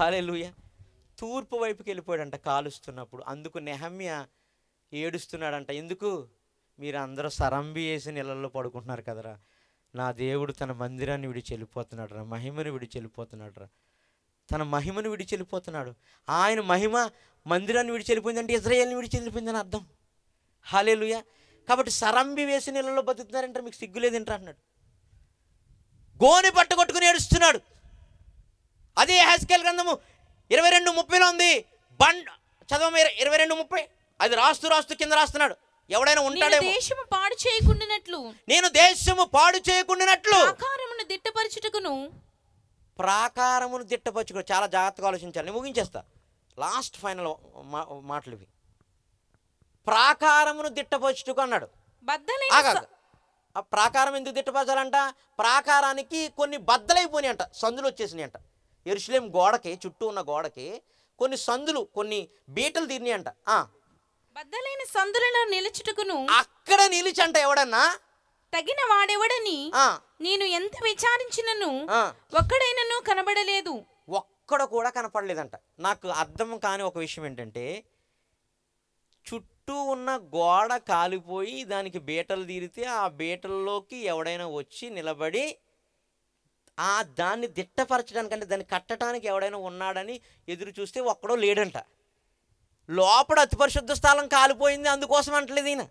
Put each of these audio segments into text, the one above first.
Hallelujah తూర్పు వైపుకి వెళ్ళిపోయాడంట కాలుస్తున్నప్పుడు. అందుకు నెహమ్య ఏడుస్తున్నాడంట ఎందుకు? మీరు అందరూ సరంబి వేసి నీళ్ళల్లో పడుకుంటున్నారు కదరా. నా దేవుడు తన మందిరాన్ని విడిచి వెళ్ళిపోతున్నాడు రా మహిమను విడిచి వెళ్ళిపోతున్నాడు రా. తన మహిమను విడిచి వెళ్ళిపోతున్నాడు. ఆయన మహిమ మందిరాన్ని విడిచి వెళ్ళిపోయిందంటే ఇజ్రాయేల్ని విడిచి వెళ్ళిపోయిందని అర్థం. హాలేలుయ కాబట్టి సరంబి వేసి నీళ్ళలో బతుకుతున్నారంటే మీకు సిగ్గులేదేంట్రా అన్నాడు. గోని పట్టుకొట్టుకుని ఏడుస్తున్నాడు. అదే హ్యాస్కేల్ గ్రంథము ఇరవై రెండు ముప్పైలో ఉంది. బండ్ చదవం ఇరవై రెండు ముప్పై? అది రాస్తూ రాస్తూ కింద రాస్తున్నాడు. ఎవడైనా ఉంటాడేమో. దేశము పాడు చేయకుండానట్లు. నేను దేశము పాడు చేయకుండానట్లు. ఆకారమును దిట్టపరచుటకును. ప్రాకారమును దిట్టపరచుకో చాలా జాగ్రత్తగా ఆలోచించాలి. నేను ముగించేస్తా. లాస్ట్ ఫైనల్ మా మాటలు ఇవి. ప్రాకారమును దిట్టపరచుటకు అన్నాడు. ఆ ప్రాకారం ఎందుకు దిట్టపరచాలంట? ప్రాకారానికి కొన్ని బద్దలైపోయినాయి అంట సందులు వచ్చేసినాయి అంట ఎరుసలేం గోడకి చుట్టూ ఉన్న గోడకి కొన్ని సందులు కొన్ని బీటలు తీరినాయి అంట బద్దలైన సందులలో నిలుచుటకును అక్కడ నిలిచంట ఎవడన్నా? తగిన వాడెవడని నేను ఎంత విచారించినను ఒక్కడైనను కనబడలేదు. ఒక్కడ కూడా కనపడలేదంట. నాకు అర్థం కాని ఒక విషయం ఏంటంటే చుట్టూ ఉన్న గోడ కాలిపోయి దానికి బీటలు తీరితే ఆ బీటల్లోకి ఎవడైనా వచ్చి నిలబడి ఆ దాన్ని దిట్టపరచడానికంటే దాన్ని కట్టడానికి ఎవడైనా ఉన్నాడని ఎదురు చూస్తే ఒక్కడో లేడంట. లోపల అతి పరిశుద్ధ స్థలం కాలిపోయింది అందుకోసం అంటలేదు ఈయన.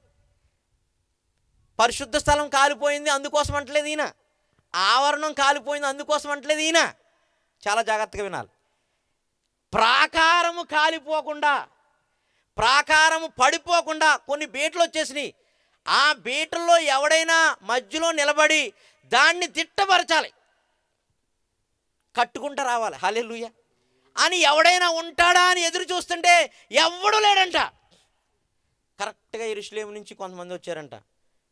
పరిశుద్ధ స్థలం కాలిపోయింది అందుకోసం అంటలేదు ఈయన. ఆవరణం కాలిపోయింది అందుకోసం అంటలేదు ఈయన. చాలా జాగ్రత్తగా వినాలి. ప్రాకారము కాలిపోకుండా ప్రాకారము పడిపోకుండా కొన్ని బీటలు వచ్చేసినాయి. ఆ బీటల్లో ఎవడైనా మధ్యలో నిలబడి దాన్ని దిట్టపరచాలి. కట్టుకుంటూ రావాలి. హలెలుయ అని ఎవడైనా ఉంటాడా అని ఎదురు చూస్తుంటే ఎవడు లేడంట. కరెక్ట్గా ఇరుషులేం నుంచి కొంతమంది వచ్చారంట.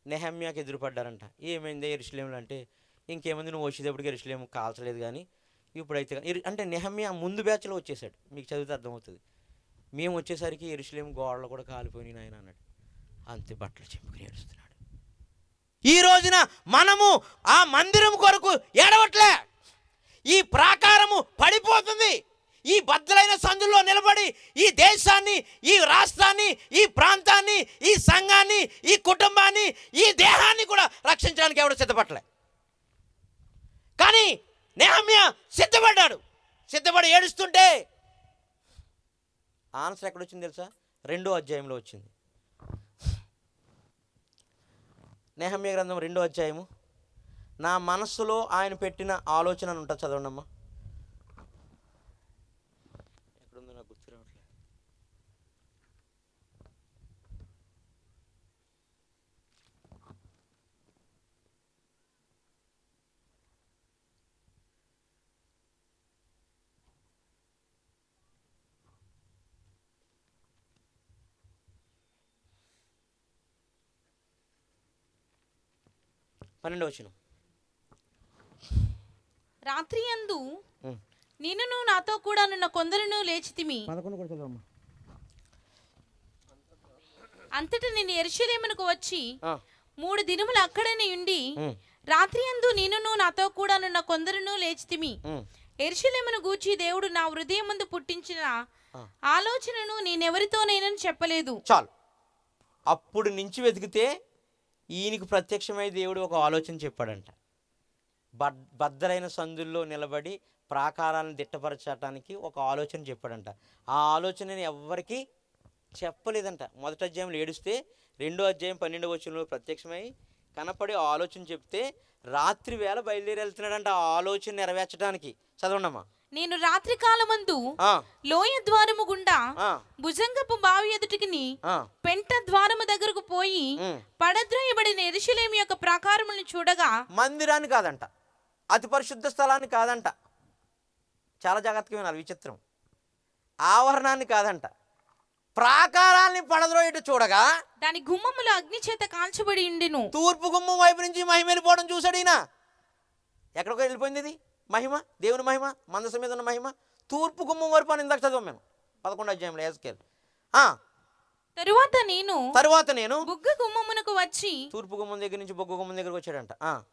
నెహమ్యాకి ఎదురుపడ్డారంట. ఏమైంది ఇరుషులేములు అంటే ఇంకేముంది నువ్వు వచ్చేటప్పటికి ఇరుషులేము కాల్చలేదు కానీ ఇప్పుడైతే అంటే నెహమ్యా ముందు బ్యాచ్లో వచ్చేసాడు. మీకు చదివితే అర్థమవుతుంది. మేము వచ్చేసరికి ఎరుసలేం గోడలు కూడా కాలిపోయినాయి ఆయన అన్నాడు. అంతే బట్టలు చెప్పుకుని ఏడుస్తున్నాడు. ఈ రోజున మనము ఆ మందిరం కొరకు ఏడవట్లే. ఈ ప్రాకారము పడిపోతుంది. ఈ బద్దలైన సందుల్లో నిలబడి ఈ దేశాన్ని ఈ రాష్ట్రాన్ని ఈ ప్రాంతాన్ని ఈ సంఘాన్ని ఈ కుటుంబాన్ని ఈ దేహాన్ని కూడా రక్షించడానికి ఎవడు సిద్ధపడలే. కానీ నేహమ్య సిద్ధపడ్డాడు. సిద్ధపడి ఏడుస్తుంటే ఆన్సర్ ఎక్కడ వచ్చింది తెలుసా? రెండో అధ్యాయంలో వచ్చింది. నేహమ్య గ్రంథం రెండో అధ్యాయము నా మనస్సులో ఆయన పెట్టిన ఆలోచన అని ఉంటుంది చదవండమ్మా ఎక్కడుందో నాకు గుర్తు రావట్లేదు. పన్నెండో వచ్చిన రాత్రి అందు నిన్నును నాతో కూడా నున్న కొందరును లేచితిమి. అంతటా నేను ఎరుషలేమునకు వచ్చి మూడు దినములు అక్కడనే ఉండి రాత్రి అందు నిన్నును నాతో కూడా నున్న కొందరును లేచితిమి. ఎరుషలేమును గూర్చి దేవుడు నా హృదయం ముందు పుట్టించిన. ఆలోచనను నేనెవరితోనైనా చెప్పలేదు. చాలు. అప్పుడు నుంచి వెతికితే ఈయనకి ప్రత్యక్షమై దేవుడు ఒక ఆలోచన చెప్పాడంట. బద్దలైన సందుల్లో నిలబడి ప్రాకారాలను దిట్టపరచడానికి ఒక ఆలోచన చెప్పాడంట. ఆ ఆలోచనని ఎవ్వరికి చెప్పలేదంట. మొదటి అధ్యాయంలో ఏడుస్తే రెండో అధ్యాయం పన్నెండవ వచనంలో ప్రత్యక్షమై కనపడి ఆలోచన చెప్తే రాత్రి వేళ బయలుదేరి వెళ్తున్నాడంట ఆ ఆలోచన నెరవేర్చడానికి చదవండమ్మా. నేను రాత్రి కాలమందు లోయ ద్వారము గుండా భుజంగపు బావి ఎదుటికి పెంట ద్వారము దగ్గరకు పోయి. పడద్రోయబడిన ఎరుషలేము యొక్క ప్రాకారములను చూడగా మందిరాన్ని కాదంట. అతి పరిశుద్ధ స్థలాన్ని కాదంట. చాలా జాగ్రత్తగా వినాలి విచిత్రం. ఆవరణాన్ని కాదంట. ప్రాకారాన్ని పడద్రోయట చూడగా దాని గుమ్మములు అగ్ని చేత కాల్చబడి ఉండెను. తూర్పు గుమ్మం వైపు నుంచి మహిమ వెళ్ళిపోవడం చూశాడు ఈయన. ఎక్కడికో వెళ్ళిపోయింది ఇది? మహిమ? దేవుని మహిమ? మందసం మీద ఉన్న మహిమ? తూర్పు గుమ్మం వరకు అని ఇందాక చదివాం మేము. పదకొండు అధ్యాయంలో ఆ. తరువాత నేను తరువాత నేను బుగ్గ గుమ్మమునకు వచ్చి తూర్పు గుమ్మం దగ్గర నుంచి బొగ్గు గుమ్మం దగ్గరకు వచ్చాడంట. ఆ,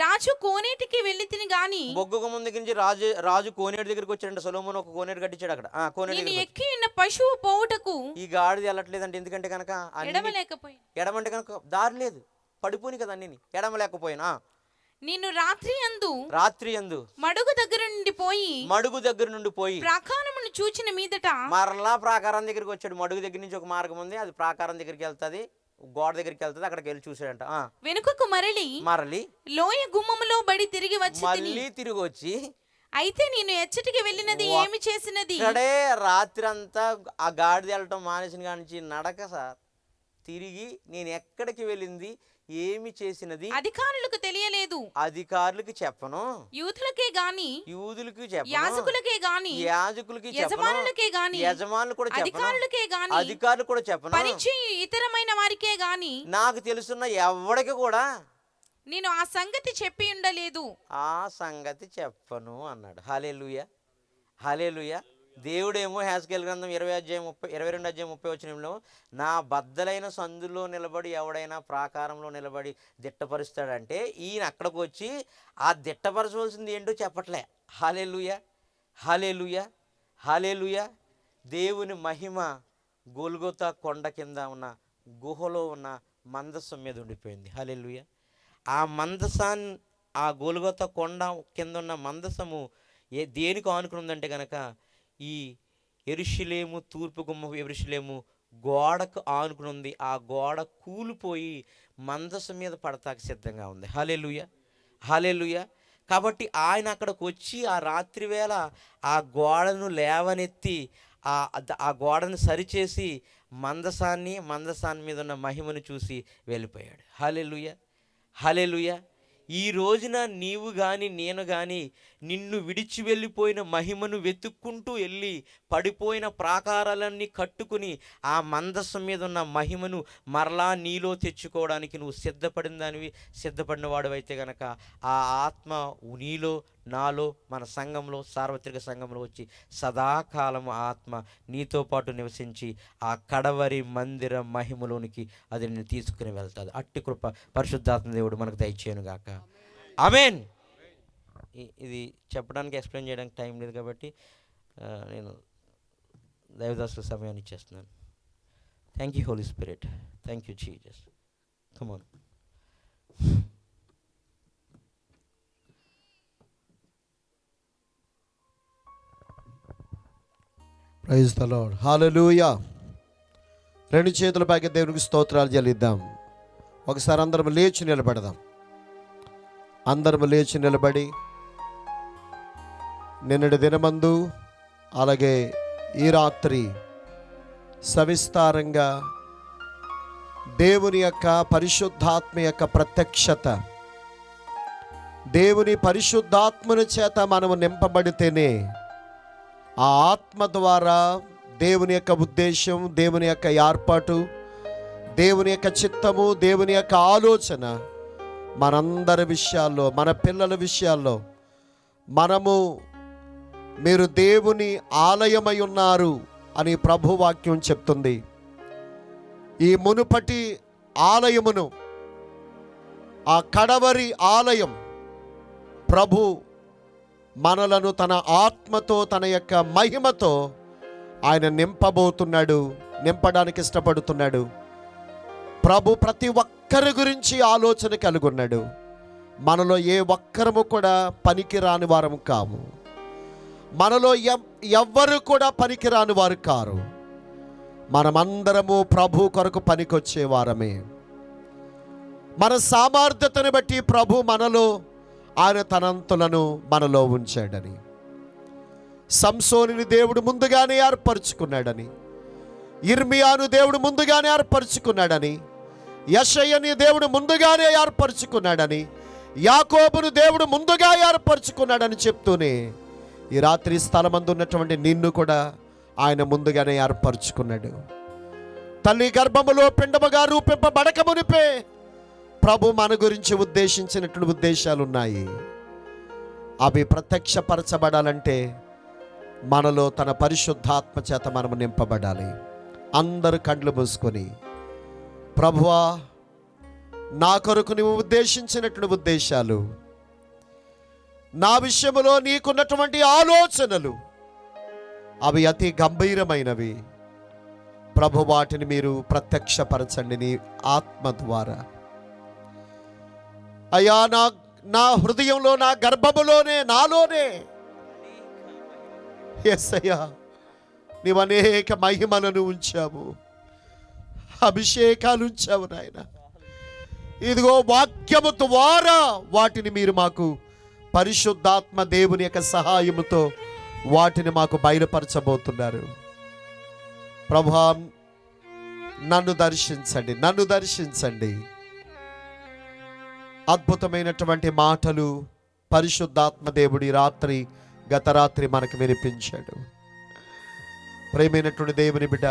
రాజు కోనేటికి వెళ్ళి తిని గాని బొగ్గు గుమ్మం దగ్గర నుంచి రాజు రాజు కోనేరు దగ్గరికి వచ్చాడంట. సొలోమోన్ ఒక కోనేరు కట్టించాడు అక్కడ. ఆ కోనేరు నేను ఎక్కి ఉన్న పశువు పోవుటకు. ఈ గాడిద వెళ్ళట్లేదంటే. ఎందుకంటే కనుక అన్ని ఎడవలేకపోయి ఎడమంటే కనుక దారి లేదు. పడిపోని కదా అన్ని ఎడమలేకపోయినా. నేను రాత్రి అందు రాత్రి ఎందు మడుగు దగ్గర నుండి పోయి మడుగు దగ్గర నుండి పోయి ప్రాకారమును చూచిన మీదట మరలా ప్రాకారం దగ్గరికి వచ్చాడు. మడుగు దగ్గర నుంచి ఒక మార్గం ఉంది. అది ప్రాకారం దగ్గరికి వెళ్తుంది. గోడ దగ్గరికి వెళ్తుంది అక్కడికి వెళ్ళి చూసాడంట వెనుకకు మరలి మరలి లోయ గుమ్మములో బడి తిరిగి వచ్చి మళ్ళీ తిరిగి వచ్చి అయితే నేను ఎచ్చటికి వెళ్ళినది ఏమి చేసినది? ఇక్కడే రాత్రి అంతా ఆ గాడిద వెళ్ళటం మానేసిన కాడి నుంచి నడక సార్. తిరిగి నేను ఎక్కడికి వెళ్ళింది? ఏమి చేసినది? అధికారులకు తెలియలేదు. అధికారులకి చెప్పను. యూతులకే గాని యూదులకి చెప్పను. యాజకులకే గాని యాజకులకి యజమానులకే గాని యజమానులు కూడా అధికారులకే గాని అధికారులు కూడా చెప్పను. పరిచయం ఇతరమైన వారికే గాని నాకు తెలుసున్న ఎవడికి కూడా నేను ఆ సంగతి చెప్పి ఉండలేదు. ఆ సంగతి చెప్పను అన్నాడు. హలేలుయ హలేలుయ దేవుడేమో హ్యాస్కేల్ గ్రంథం ఇరవై అధ్యాయం ముప్పై ఇరవై రెండు అధ్యాయం ముప్పై వచ్చినంలో నా బద్దలైన సందులో నిలబడి ఎవడైనా ప్రాకారంలో నిలబడి దిట్టపరుస్తాడంటే ఈయన అక్కడికి వచ్చి ఆ దిట్టపరచవలసింది ఏంటో చెప్పట్లే. Hallelujah hallelujah hallelujah. దేవుని మహిమ గోల్గోతా కొండ కింద ఉన్న గుహలో ఉన్న మందస్సం మీద ఉండిపోయింది. హాలేలుయ. ఆ మందసాన్ని ఆ గోలుగొత్త కొండ కింద ఉన్న మందసము ఏ దేనికి ఆనుకుని ఉందంటే కనుక ఈ ఎరుషులేము తూర్పు గుమ్మ ఎరుషులేము గోడకు ఆనుకుని ఉంది. ఆ గోడ కూలిపోయి మందసు మీద పడతాక సిద్ధంగా ఉంది. హలెలుయ హలెలుయ కాబట్టి ఆయన అక్కడికి వచ్చి ఆ రాత్రి వేళ ఆ గోడను లేవనెత్తి ఆ ఆ గోడను సరిచేసి మందసాన్ని మందసాన్ని మీద ఉన్న మహిమను చూసి వెళ్ళిపోయాడు. హలెలుయ హలెలుయ ఈ రోజున నీవు కానీ నేను కానీ నిన్ను విడిచి వెళ్ళిపోయిన మహిమను వెతుక్కుంటూ వెళ్ళి పడిపోయిన ప్రాకారాలన్నీ కట్టుకుని ఆ మందస్సు మీద ఉన్న మహిమను మరలా నీలో తెచ్చుకోవడానికి నువ్వు సిద్ధపడిన దానివి సిద్ధపడిన వాడివైతే గనక ఆ ఆత్మ నీలో నాలో మన సంఘంలో సార్వత్రిక సంఘంలో వచ్చి సదాకాలము ఆత్మ నీతో పాటు నివసించి ఆ కడవరి మందిర మహిమలోనికి అది నేను తీసుకుని వెళ్తాది. అట్టి కృప పరిశుద్ధాత్మ దేవుడు మనకు దయచేయను గాక అమేన్ ఇది చెప్పడానికి ఎక్స్ప్లెయిన్ చేయడానికి టైం లేదు కాబట్టి నేను దైవదాసు సమయాన్ని ఇచ్చేస్తున్నాను. Thank you Holy Spirit thank you Jesus come on praise the Lord hallelujah రెండు చేతుల పైకి దేవునికి స్తోత్రాలు చెల్లిద్దాం. ఒకసారి అందరం లేచి నిలబడదాం. అందరం లేచి నిలబడి నిన్నటి దినమందు అలాగే ఈ రాత్రి సవిస్తారంగా దేవుని యొక్క పరిశుద్ధాత్మ యొక్క ప్రత్యక్షత దేవుని పరిశుద్ధాత్మను చేత మనము నింపబడితేనే ఆ ఆత్మ ద్వారా దేవుని యొక్క ఉద్దేశం దేవుని యొక్క ఏర్పాటు దేవుని యొక్క చిత్తము దేవుని యొక్క ఆలోచన మనందరి విషయాల్లో మన పిల్లల విషయాల్లో మనము మీరు దేవుని ఆలయమై ఉన్నారు అని ప్రభు వాక్యం చెప్తుంది. ఈ మునుపటి ఆలయమును ఆ కడవరి ఆలయం ప్రభు మనలను తన ఆత్మతో తన యొక్క మహిమతో ఆయన నింపబోతున్నాడు నింపడానికి ఇష్టపడుతున్నాడు. ప్రభు ప్రతి ఒక్కరి గురించి ఆలోచన కలుగున్నాడు. మనలో ఏ ఒక్కరము కూడా పనికి రాని వారము కాము. మనలో ఎవ్వరు కూడా పనికిరాని వారు కారు. మనమందరము ప్రభు కొరకు పనికొచ్చేవారమే మన సామర్థ్యతను బట్టి ప్రభు మనలో ఆయన తనంతులను మనలో ఉంచాడని. సంసోనిని దేవుడు ముందుగానే ఏర్పరచుకున్నాడని. ఇర్మియాను దేవుడు ముందుగానే ఏర్పరచుకున్నాడని. యశయ్యని దేవుడు ముందుగానే ఏర్పరచుకున్నాడని. యాకోబును దేవుడు ముందుగా ఏర్పరచుకున్నాడని చెప్తూనే ఈ రాత్రి స్థలమందు ఉన్నటువంటి నిన్ను కూడా ఆయన ముందుగానే ఏర్పరచుకున్నాడు. తల్లి గర్భములో పిండముగా రూపింపబడక మునిపే ప్రభు మన గురించి ఉద్దేశించినట్లు ఉద్దేశాలు ఉన్నాయి అవి ప్రత్యక్షపరచబడాలంటే మనలో తన పరిశుద్ధాత్మ చేత మనము నింపబడాలి. అందరు కండ్లు మూసుకొని ప్రభువా నా కొరకు నువ్వు ఉద్దేశించినట్లు ఉద్దేశాలు నా విషయములో నీకున్నటువంటి ఆలోచనలు అవి అతి గంభీరమైనవి. ప్రభు వాటిని మీరు ప్రత్యక్షపరచండి నీ ఆత్మ ద్వారా. అయ్యా నా నా హృదయంలో నా గర్భములోనే నాలోనే. ఎస్ అయ్యా. నీవు అనేక మహిమలను ఉంచావు. అభిషేకాలు ఉంచావు నాయన. ఇదిగో వాక్యము ద్వారా వాటిని మీరు మాకు పరిశుద్ధాత్మ దేవుని యొక్క సహాయముతో వాటిని మాకు బయలుపరచబోతున్నారు. ప్రభా నన్ను దర్శించండి నన్ను దర్శించండి. అద్భుతమైనటువంటి మాటలు పరిశుద్ధాత్మ దేవుడి రాత్రి గత రాత్రి మనకు వినిపించాడు. ప్రేమైనటువంటి దేవుని బిడ్డ